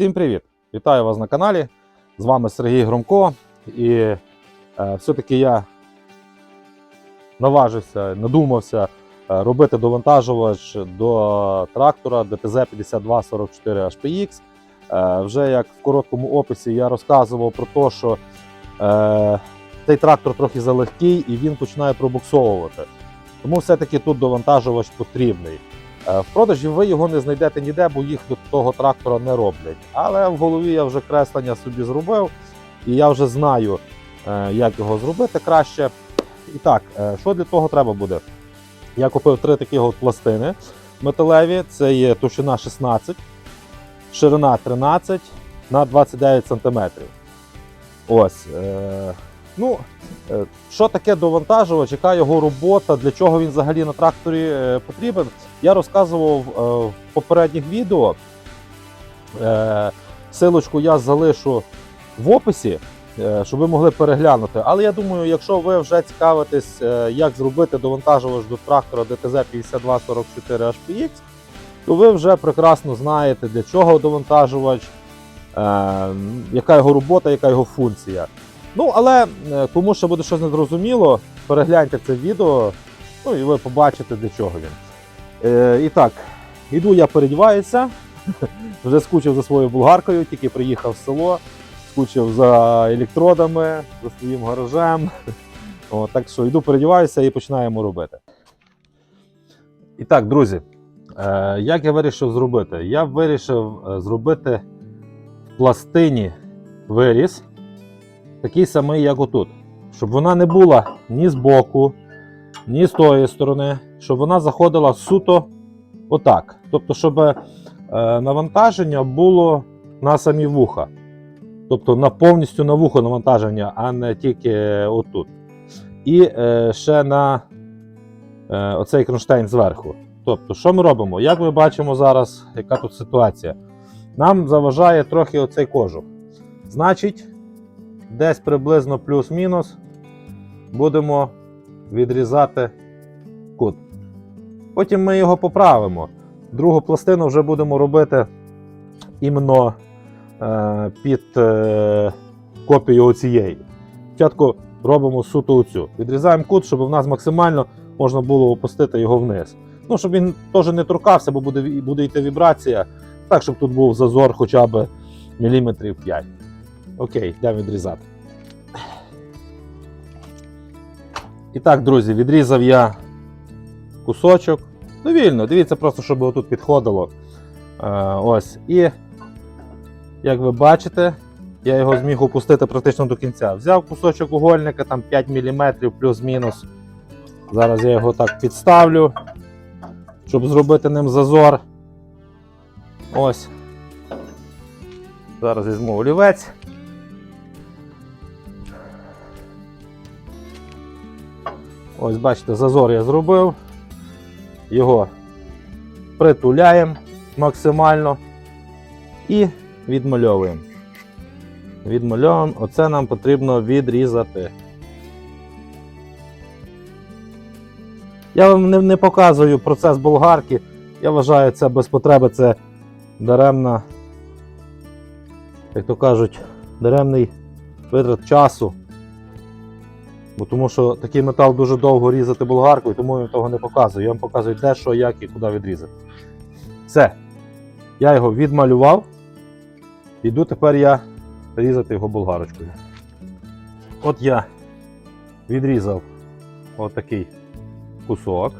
Всім привіт! Вітаю вас на каналі. З вами Сергій Громко. І е, все-таки я наважився, надумався е, робити довантажувач до трактора DTZ 5244 HPX. Е, вже як в короткому описі я розказував про те, що е, цей трактор трохи залегкий і він починає пробуксовувати. Тому все-таки тут довантажувач потрібний. Е, В продажі ви його не знайдете ніде, бо їх до того трактора не роблять. Але в голові я вже креслення собі зробив, і я вже знаю, е, як його зробити краще. І так, е, що для того треба буде? Я купив три такі от пластини металеві. Це є товщина 16, ширина 13 на 29 см. Ось. Ну, е, що таке довантажувач, яка його робота, для чого він взагалі на тракторі е, потрібен? Я розказував е, в попередніх відео. Силочку я залишу в описі, щоб ви могли переглянути. Але я думаю, якщо ви вже цікавитесь, як зробити довантажувач до трактора DTZ 5244 HPX, то ви вже прекрасно знаєте, для чого довантажувач, яка його робота, яка його функція. Ну, але е, кому ще буде щось незрозуміло, перегляньте це відео, ну і ви побачите, для чого він. Е, і так, іду я передіваюся. Вже скучив за своєю булгаркою, тільки приїхав в село, скучив за електродами, за своїм гаражем. О, так що йду передіваюся і починаємо робити. І так, друзі, е, як я вирішив зробити? Я вирішив е, зробити в пластині виріз, такий самий, як отут. Щоб вона не була ні з боку, ні з тої сторони, щоб вона заходила суто отак. Тобто, щоб е, навантаження було на самі вуха. Тобто на повністю на вухо навантаження, а не тільки отут. І е, ще на е, оцей кронштейн зверху. Тобто, що ми робимо? Як ми бачимо зараз, яка тут ситуація? Нам заважає трохи оцей кожух. Значить, десь приблизно плюс-мінус будемо відрізати кут. Потім ми його поправимо. Другу пластину вже будемо робити іменно е, під е, копію оцієї. Спочатку робимо суто оцю. Відрізаємо кут, щоб у нас максимально можна було опустити його вниз. Ну, щоб він теж не торкався, бо буде, буде йти вібрація. Так, щоб тут був зазор хоча б міліметрів 5. Окей, йдемо відрізати. І так, друзі, відрізав я кусочок. Ну, вільно, дивіться, просто, щоб отут підходило. Е, ось. І, як ви бачите, я його зміг опустити практично до кінця. Взяв кусочок угольника, там 5 мм плюс-мінус. Зараз я його так підставлю, щоб зробити ним зазор. Ось. Зараз візьму олівець. Ось, бачите, зазор я зробив. Його притуляємо максимально і відмальовуємо. Відмальовуємо, оце нам потрібно відрізати. Я вам не, показую процес болгарки. Я вважаю, це без потреби, це даремна, як то кажуть, даремний витрат часу. Бо тому що такий метал дуже довго різати болгаркою, тому я того не показую. Я вам показую де, що, як і куди відрізати. Все. Я його відмалював. Іду тепер я різати його болгарочкою. От я відрізав отакий кусок.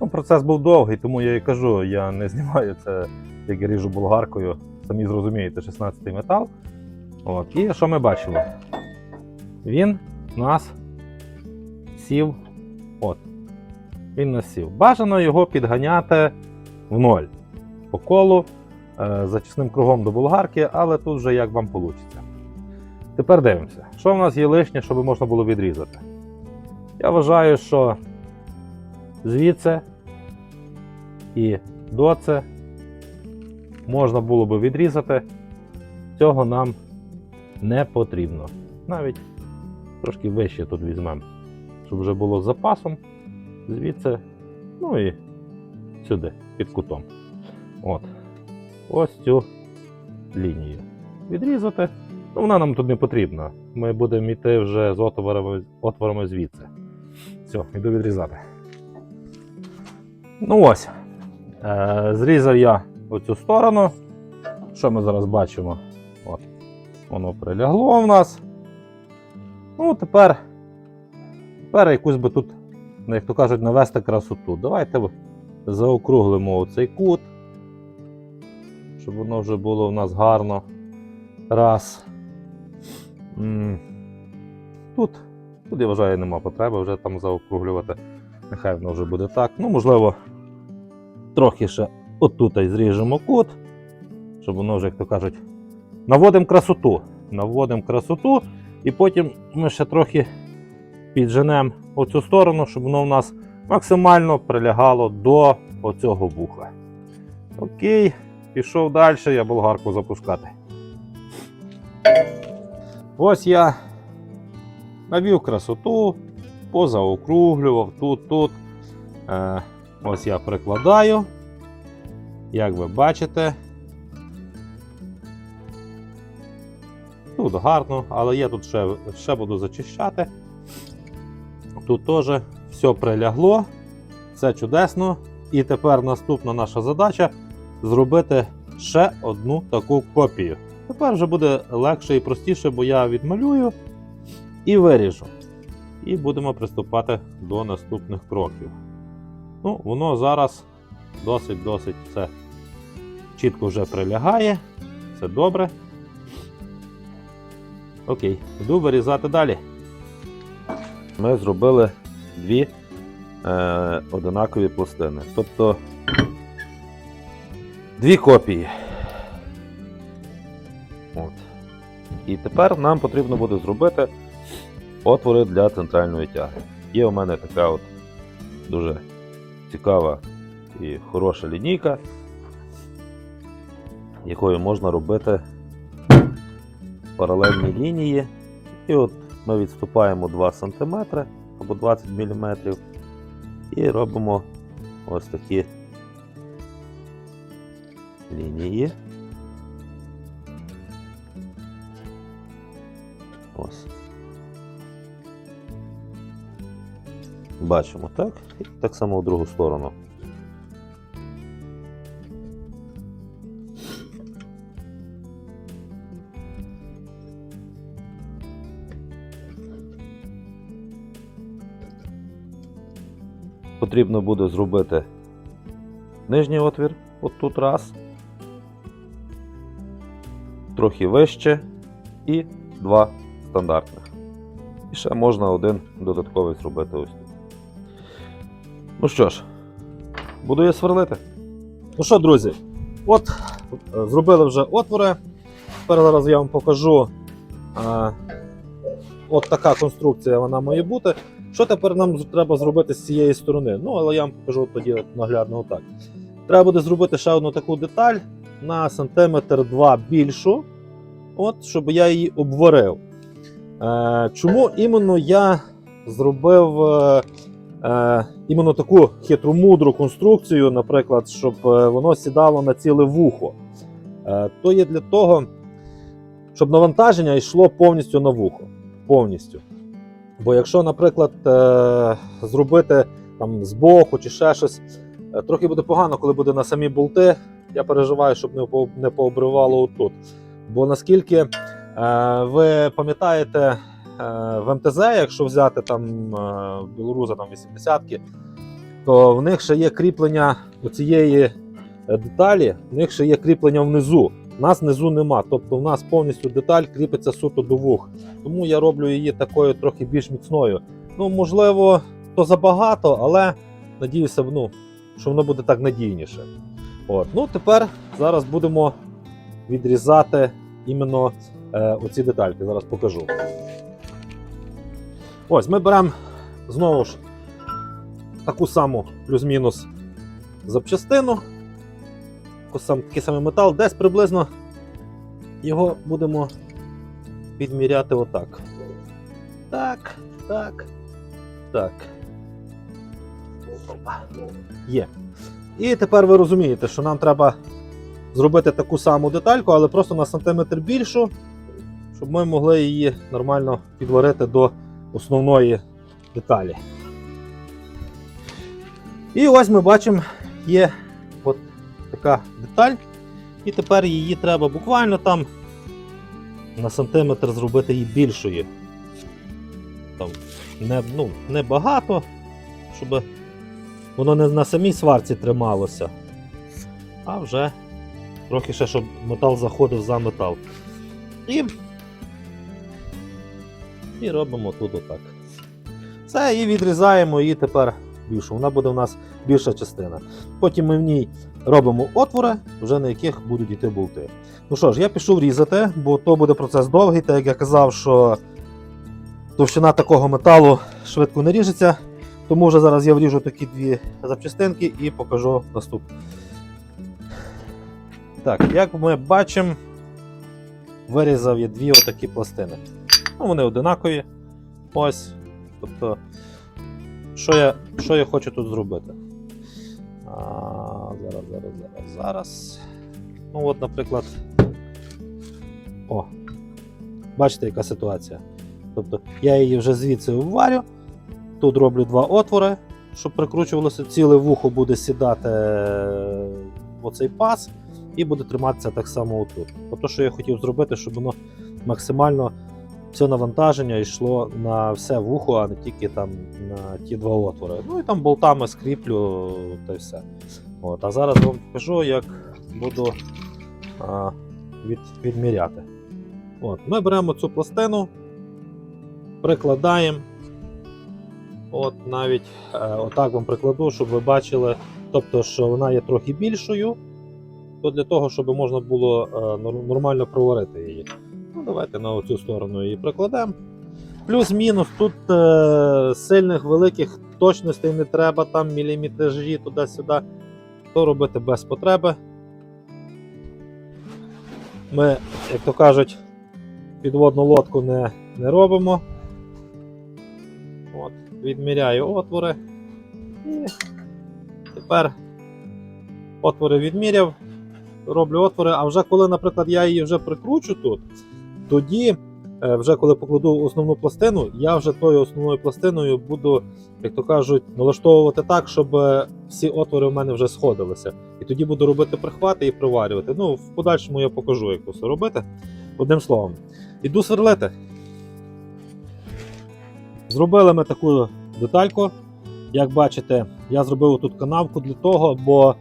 Ну, процес був довгий, тому я і кажу, я не знімаю це, як я ріжу болгаркою. Самі зрозумієте, 16-й метал. От. І що ми бачимо? Він нас сів. От. Він нас сів. Бажано його підганяти в ноль по колу е, зачисним кругом до болгарки, але тут вже як вам вийде. Тепер дивимося, що в нас є лишнє, щоб можна було відрізати. Я вважаю, що звідси і до це можна було би відрізати. Цього нам не потрібно. Навіть трошки вище тут візьмемо, щоб вже було з запасом. Звідси, ну і сюди, під кутом. От. Ось цю лінію. Відрізати. Ну, вона нам тут не потрібна. Ми будемо йти вже з отворами, отворами звідси. Все, йду відрізати. Ну ось. Е, зрізав я оцю сторону. Що ми зараз бачимо? От. Воно прилягло в нас. Ну, тепер, тепер якусь би тут, ну, як то кажуть, навести красоту. Давайте заокруглимо оцей кут, щоб воно вже було в нас гарно. Раз. Тут, тут я вважаю, нема потреби вже там заокруглювати. Нехай воно вже буде так. Ну, можливо, трохи ще отут і зріжемо кут, щоб воно вже, як то кажуть, наводимо красоту. Наводимо красоту, і потім ми ще трохи підженемо оцю сторону, щоб воно в нас максимально прилягало до оцього вуха. Окей, пішов далі, я болгарку запускати. Ось я навів красоту, позаокруглював тут, тут. Е, ось я прикладаю. Як ви бачите, тут гарно, але я тут ще, ще буду зачищати. Тут теж все прилягло, все чудесно. І тепер наступна наша задача зробити ще одну таку копію. Тепер вже буде легше і простіше, бо я відмалюю і виріжу. І будемо приступати до наступних кроків. Ну, воно зараз досить-досить все чітко вже прилягає. Все добре. Окей, йду вирізати далі. Ми зробили дві е, одинакові пластини. Тобто дві копії. От. І тепер нам потрібно буде зробити отвори для центральної тяги. Є у мене така от дуже цікава і хороша лінійка, якою можна робити паралельні лінії. І от ми відступаємо 2 см або 20 мм і робимо ось такі лінії. Ось. Бачимо, так? І так само в другу сторону. Потрібно буде зробити нижній отвір, от тут раз, трохи вище і два стандартних. І ще можна один додатковий зробити ось тут. Ну що ж, буду я сверлити. Ну що, друзі, от е, зробили вже отвори. Тепер зараз я вам покажу. е, От така конструкція вона має бути. Що тепер нам треба зробити з цієї сторони? Ну, але я вам покажу тоді наглядно отак. Треба буде зробити ще одну таку деталь на сантиметр 2 більшу, от, щоб я її обварив. Е, чому іменно я зробив е, е, іменно таку хитру-мудру конструкцію, наприклад, щоб е, воно сідало на ціле вухо? Е, то є для того, щоб навантаження йшло повністю на вухо. Повністю. Бо якщо, наприклад, е, зробити там збоку чи ще щось, е, трохи буде погано, коли буде на самі болти. Я переживаю, щоб не, пообривало отут. Бо наскільки е, ви пам'ятаєте, в МТЗ, якщо взяти там білоруза там 80-ки, то в них ще є кріплення цієї е, деталі, в них ще є кріплення внизу. У нас внизу нема. Тобто в нас повністю деталь кріпиться суто до вух. Тому я роблю її такою трохи більш міцною. Ну, можливо, то забагато, але надіюся, ну, що воно буде так надійніше. От. Ну, тепер зараз будемо відрізати іменно е, оці детальки. Зараз покажу. Ось, ми беремо знову ж таку саму плюс-мінус запчастину. Таку сам- Такий самий метал, десь приблизно його будемо відміряти отак. Так, так, так. Є. І тепер ви розумієте, що нам треба зробити таку саму детальку, але просто на сантиметр більшу, щоб ми могли її нормально підварити до основної деталі. І ось ми бачимо, є така деталь, і тепер її треба буквально там на сантиметр зробити її більшою. Там не, ну, не багато, щоб воно не на самій сварці трималося, а вже трохи ще, щоб метал заходив за метал. І, і робимо тут отак. Все, і відрізаємо її тепер більшу. Вона буде у нас більша частина. Потім ми в ній робимо отвори, вже на яких будуть йти болти. Ну що ж, я пішов різати, бо то буде процес довгий, так як я казав, що товщина такого металу швидко не ріжеться. Тому вже зараз я вріжу такі дві запчастинки і покажу наступне. Так, як ми бачимо, вирізав я дві отакі пластини. Ну, вони одинакові. Ось. Тобто, що я, що я хочу тут зробити? А, зараз, зараз, зараз, зараз. Ну, от, наприклад. О, бачите, яка ситуація. Тобто я її вже звідси вварю. Тут роблю два отвори, щоб прикручувалося, ціле вухо буде сідати в оцей паз і буде триматися так само отут. Ото, що я хотів зробити, щоб воно максимально все навантаження йшло на все вухо, а не тільки там на ті два отвори. Ну і там болтами скріплю та й все. От, а зараз вам покажу, як буду а, від, відміряти. От, ми беремо цю пластину, прикладаємо. От навіть е, отак вам прикладу, щоб ви бачили, тобто, що вона є трохи більшою, то для того, щоб можна було е, нормально проварити її. Ну, давайте на цю сторону її прикладемо. Плюс-мінус, тут е, сильних великих точностей не треба, там міліметражі туди-сюди. То робити без потреби. Ми, як то кажуть, підводну лодку не, не робимо. От, відміряю отвори. І тепер отвори відміряв, роблю отвори, а вже коли, наприклад, я її вже прикручу тут, тоді, е, вже коли покладу основну пластину, я вже тою основною пластиною буду, як то кажуть, налаштовувати так, щоб е, всі отвори в мене вже сходилися. І тоді буду робити прихвати і приварювати. Ну, в подальшому я покажу, як це робити. Одним словом, іду сверлити. Зробили ми таку детальку. Як бачите, я зробив тут канавку для того, бо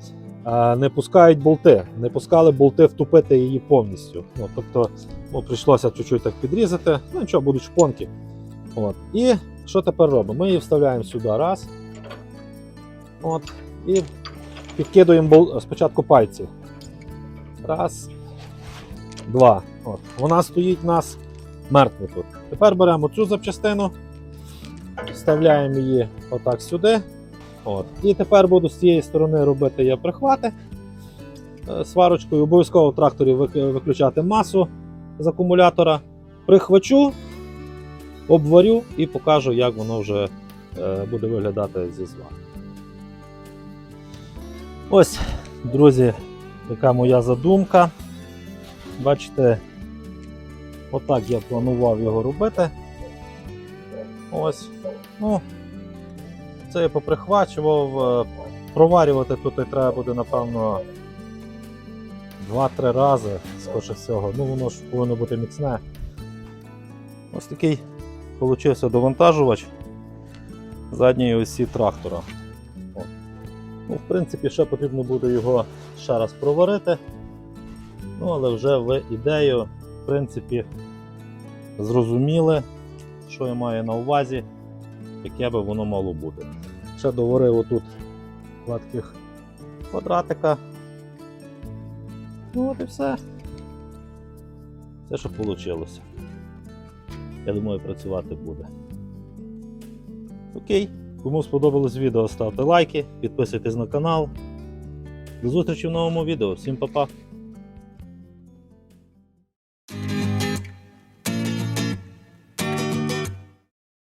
не пускають болти. Не пускали болти втупити її повністю. Ну, тобто ну, прийшлося чуть-чуть так підрізати. Ну нічого, будуть шпонки. От. І що тепер робимо? Ми її вставляємо сюди раз. От. І підкидуємо бол... спочатку пальці. Раз. Два. От. Вона стоїть у нас мертва тут. Тепер беремо цю запчастину. Вставляємо її отак сюди. От. І тепер буду з цієї сторони робити я прихвати е, сварочкою. Обов'язково в тракторі вик- виключати масу з акумулятора. Прихвачу, обварю і покажу, як воно вже е, буде виглядати зі сварки. Ось, друзі, яка моя задумка. Бачите, отак я планував його робити. Ось. Ну, це я поприхвачував. е, Проварювати тут і треба буде, напевно, 2-3 рази, скоріше всього. Ну, воно ж повинно бути міцне. Ось такий получився довантажувач задньої осі трактора. Ну, в принципі, ще потрібно буде його ще раз проварити. Ну, але вже ви ідею, в принципі, зрозуміли, що я маю на увазі, яке би воно мало бути. Ще доварив отут два таких квадратика. Ну от і все. Все, що вийшло. Я думаю, працювати буде. Окей. Кому сподобалось відео, ставте лайки, підписуйтесь на канал. До зустрічі в новому відео. Всім па-па!